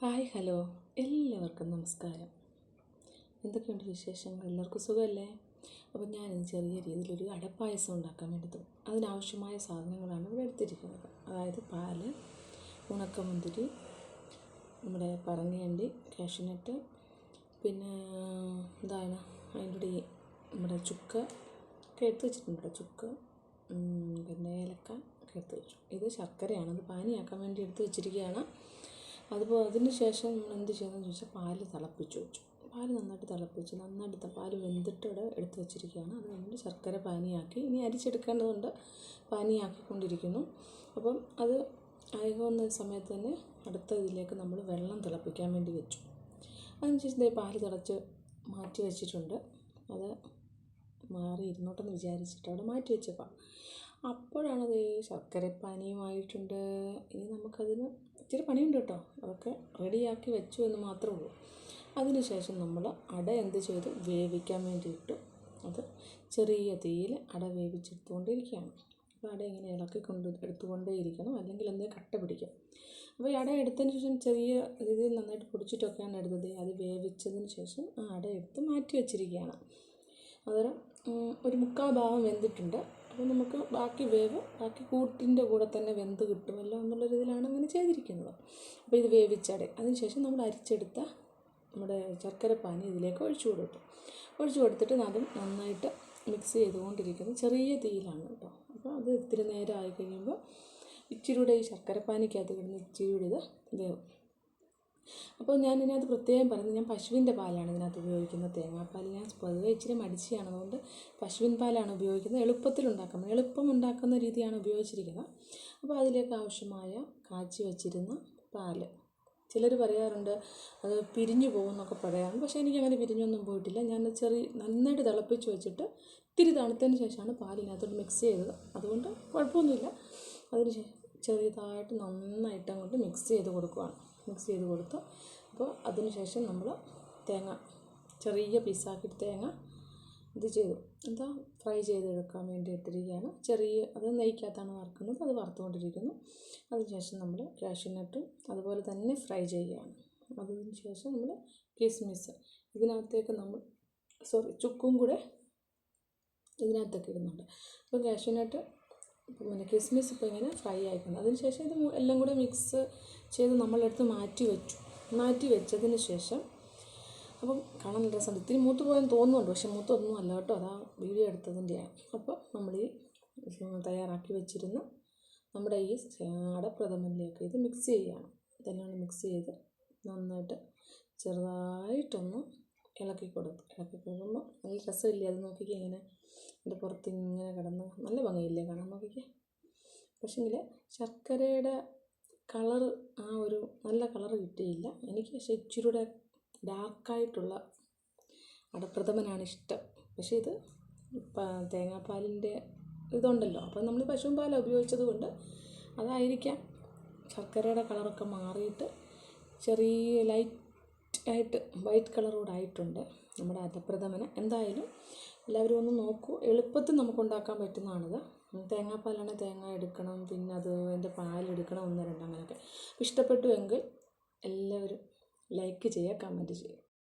Hi hello. എല്ലാവർക്കും നമസ്കാരം. എന്തൊക്കെയുണ്ട് വിശേഷങ്ങൾ? എല്ലാവർക്കും സുഖമല്ലേ? അപ്പോൾ ഞാൻ ചെറിയ രീതിയിലൊരു അടപ്പായസം ഉണ്ടാക്കാൻ വേണ്ടി അതിനാവശ്യമായ സാധനങ്ങളാണ് ഇവിടെ എടുത്തിരിക്കുന്നത്. അതായത് പാൽ ഉണക്കമുന്തിരി നമ്മുടെ പറങ്ങിയണ്ടി കാഷ്യൂനട്ട് പിന്നെ എന്താണ് അതിന്റെ നമ്മുടെ ചുക്ക് ഒക്കെ എടുത്ത് വെച്ചിട്ടുണ്ട് ചുക്ക് പിന്നെ ഏലക്ക ഒക്കെ എടുത്ത് വെച്ചു. ഇത് ശർക്കരയാണ്. അത് പാനിയാക്കാൻ വേണ്ടി എടുത്ത് വെച്ചിരിക്കുകയാണ്. അതിപ്പോൾ അതിന് ശേഷം നമ്മൾ എന്ത് ചെയ്യണമെന്ന് ചോദിച്ചാൽ പാൽ തിളപ്പിച്ച് വെച്ചു. പാൽ നന്നായിട്ട് തിളപ്പിച്ച് നന്നായിട്ട് പാൽ വെന്തിട്ട് ഇവിടെ എടുത്ത് വെച്ചിരിക്കുകയാണ്. അത് കഴിഞ്ഞിട്ട് ശർക്കര പാനിയാക്കി ഇനി അരിച്ചെടുക്കേണ്ടതുണ്ട്. പാനിയാക്കിക്കൊണ്ടിരിക്കുന്നു. അപ്പം അത് അയകുന്ന സമയത്ത് തന്നെ അടുത്ത ഇതിലേക്ക് നമ്മൾ വെള്ളം തിളപ്പിക്കാൻ വേണ്ടി വെച്ചു. അതിന് ശേഷം ദേ പാൽ തിളച്ച് മാറ്റി വെച്ചിട്ടുണ്ട്. അത് മാറി ഇരുന്നോട്ടെന്ന് വിചാരിച്ചിട്ട് അവിടെ മാറ്റി വെച്ചപ്പോൾ അപ്പോഴാണ് ദേ ശർക്കരപ്പാനിയുമായിട്ടുണ്ട്. ഇനി നമുക്കതിന് ഇച്ചിരി പണിയുണ്ട് കേട്ടോ. അതൊക്കെ റെഡിയാക്കി വെച്ചു എന്ന് മാത്രമേ ഉള്ളൂ. അതിന് ശേഷം നമ്മൾ അട എന്ത് ചെയ്തു? വേവിക്കാൻ വേണ്ടിയിട്ട് അത് ചെറിയ തീയിൽ അട വേവിച്ചെടുത്തുകൊണ്ടിരിക്കുകയാണ്. അപ്പോൾ അട ഇങ്ങനെ ഇളക്കി കൊണ്ട് എടുത്തുകൊണ്ടേ ഇരിക്കണം അല്ലെങ്കിൽ എന്തേ കട്ട പിടിക്കും. അപ്പോൾ ഈ അട എടുത്തതിന് ശേഷം ചെറിയ രീതിയിൽ നന്നായിട്ട് പൊടിച്ചിട്ടൊക്കെയാണ് എടുത്തത്. അത് വേവിച്ചതിന് ശേഷം ആ അട എടുത്ത് മാറ്റി വെച്ചിരിക്കുകയാണ്. അതൊരു ഒരു മുക്കാൽ ഭാഗം വെന്തിട്ടുണ്ട്. അപ്പോൾ നമുക്ക് ബാക്കി വേവ് ബാക്കി കൂട്ടിന്റെ കൂടെ തന്നെ വെന്ത് കിട്ടുമല്ലോ എന്നുള്ള രീതിയിലാണ് അങ്ങനെ ചെയ്തിരിക്കുന്നത്. അപ്പോൾ ഇത് വേവിച്ചട. അതിനുശേഷം നമ്മൾ അരിച്ചെടുത്ത നമ്മുടെ ശർക്കരപ്പാനി ഇതിലേക്ക് ഒഴിച്ചു കൊടുക്കും ഒഴിച്ചു കൊടുത്തിട്ട് അതും നന്നായിട്ട് മിക്സ് ചെയ്തുകൊണ്ടിരിക്കുന്നു. ചെറിയ തീയിലാണ് കേട്ടോ. അപ്പോൾ അത് ഇത്തിരി നേരം ആയി കഴിയുമ്പോൾ ഇച്ചിരി കൂടെ ഈ ശർക്കരപ്പാനിക്കകത്ത് കിടന്ന് ഇച്ചിരി കൂടി ഇത് വേവും അപ്പോൾ ഞാൻ ഇതിനകത്ത് പ്രത്യേകം പറയുന്നത് ഞാൻ പശുവിന്റെ പാലാണ് ഇതിനകത്ത് ഉപയോഗിക്കുന്നത്. തേങ്ങാപ്പാൽ ഞാൻ പൊതുവെ ഇച്ചിരി മടിച്ചാണ്. അതുകൊണ്ട് പശുവിൻ പാലാണ് ഉപയോഗിക്കുന്നത് എളുപ്പത്തിൽ ഉണ്ടാക്കുന്നത് എളുപ്പം ഉണ്ടാക്കുന്ന രീതിയാണ് ഉപയോഗിച്ചിരിക്കുന്നത്. അപ്പോൾ അതിലേക്ക് ആവശ്യമായ കാച്ചി വച്ചിരുന്ന പാൽ ചിലർ പറയാറുണ്ട് അത് പിരിഞ്ഞു പോകുമെന്നൊക്കെ പറയാറുണ്ട്. പക്ഷേ എനിക്ക് അങ്ങനെ പിരിഞ്ഞൊന്നും പോയിട്ടില്ല. ഞാൻ ചെറിയ നന്നായിട്ട് തിളപ്പിച്ച് വെച്ചിട്ട് ഇത്തിരി തണുത്തതിന് ശേഷമാണ് പാലിനകത്തോട്ട് മിക്സ് ചെയ്തത്. അതുകൊണ്ട് കുഴപ്പമൊന്നുമില്ല. അതിന് ചെറിയതായിട്ട് നന്നായിട്ട് അങ്ങോട്ട് മിക്സ് ചെയ്ത് കൊടുക്കുകയാണ് മിക്സ് ചെയ്ത് കൊടുത്തു അപ്പോൾ അതിന് ശേഷം നമ്മൾ തേങ്ങ ചെറിയ പീസാക്കിയിട്ട് തേങ്ങ ഇത് ചെയ്തു. എന്താ ഫ്രൈ ചെയ്തെടുക്കാൻ വേണ്ടി ഇട്ടിരിക്കുകയാണ് ചെറിയ അത് നെയ്ക്കകത്താണ് വറുക്കുന്നത്. അത് വറുത്തുകൊണ്ടിരിക്കുന്നു. അതിന് ശേഷം നമ്മൾ കാഷ്യൂനട്ടും അതുപോലെ തന്നെ ഫ്രൈ ചെയ്യുകയാണ്. അതിന് ശേഷം നമ്മൾ കിസ്മിസ് ഇതിനകത്തേക്ക് നമ്മൾ സോറി ചുക്കും കൂടെ ഇതിനകത്തൊക്കെ ഇടുന്നുണ്ട്. അപ്പോൾ കാഷ്യൂനട്ട് പിന്നെ കിസ്മിസ് ഇപ്പോൾ ഇങ്ങനെ ഫ്രൈ ആയിട്ടുണ്ട്. അതിന് ശേഷം ഇത് എല്ലാം കൂടെ മിക്സ് ചെയ്ത് നമ്മളെടുത്ത് മാറ്റി വെച്ചു. മാറ്റി വെച്ചതിന് ശേഷം അപ്പം കാണാൻ നല്ല രസമുണ്ട്. ഇത്തിരി മൂത്ത് പോയെന്ന് തോന്നുന്നുണ്ട്. പക്ഷെ മൂത്തൊന്നും അല്ല കേട്ടോ. അതാ വീഡിയോ എടുത്തതിന്റെയാണ് അപ്പോൾ നമ്മൾ ഈ തയ്യാറാക്കി വെച്ചിരുന്ന നമ്മുടെ ഈ അടപ്രഥമനിലേക്ക് ഇത് മിക്സ് ചെയ്യുകയാണ്. ഇതെല്ലാം മിക്സ് ചെയ്ത് നന്നായിട്ട് ചെറുതായിട്ടൊന്ന് ഇളക്കി കൊടുത്തു ഇളക്കി കൊടുക്കുമ്പോൾ നല്ല രസമില്ലേ? അത് നോക്കിക്കേ ഇങ്ങനെ അതിന്റെ പുറത്ത് ഇങ്ങനെ കിടന്ന് നല്ല ഭംഗിയില്ലേ കാണാൻ നോക്കിക്കേ. പക്ഷേങ്കിൽ ശർക്കരയുടെ കളറ് ആ ഒരു നല്ല കളറ് കിട്ടിയില്ല. എനിക്ക് പക്ഷേ ഇച്ചിരിയുടെ ഡാർക്കായിട്ടുള്ള അടപ്രഥമനാണ് ഇഷ്ടം പക്ഷേ ഇത് തേങ്ങാപ്പാലിന്റെ ഇതുണ്ടല്ലോ. അപ്പോൾ നമ്മൾ പശുവിൻ പാലാണ് ഉപയോഗിച്ചത് കൊണ്ട് അതായിരിക്കാം ശർക്കരയുടെ കളറൊക്കെ മാറിയിട്ട് ചെറിയ ലൈറ്റ് ആയിട്ട് വൈറ്റ് കളറോടെ ആയിട്ടുണ്ട് നമ്മുടെ അധപ്രഥമന്. എന്തായാലും എല്ലാവരും ഒന്ന് നോക്കൂ. എളുപ്പത്തിൽ നമുക്ക് ഉണ്ടാക്കാൻ പറ്റുന്നതാണിത് തേങ്ങാപ്പാലാണ് തേങ്ങ എടുക്കണം പിന്നെ അത് അതിന്റെ പാലെടുക്കണം ഒന്ന് രണ്ട് അങ്ങനെയൊക്കെ. ഇഷ്ടപ്പെട്ടു എങ്കിൽ എല്ലാവരും ലൈക്ക് ചെയ്യുക കമന്റ് ചെയ്യുക.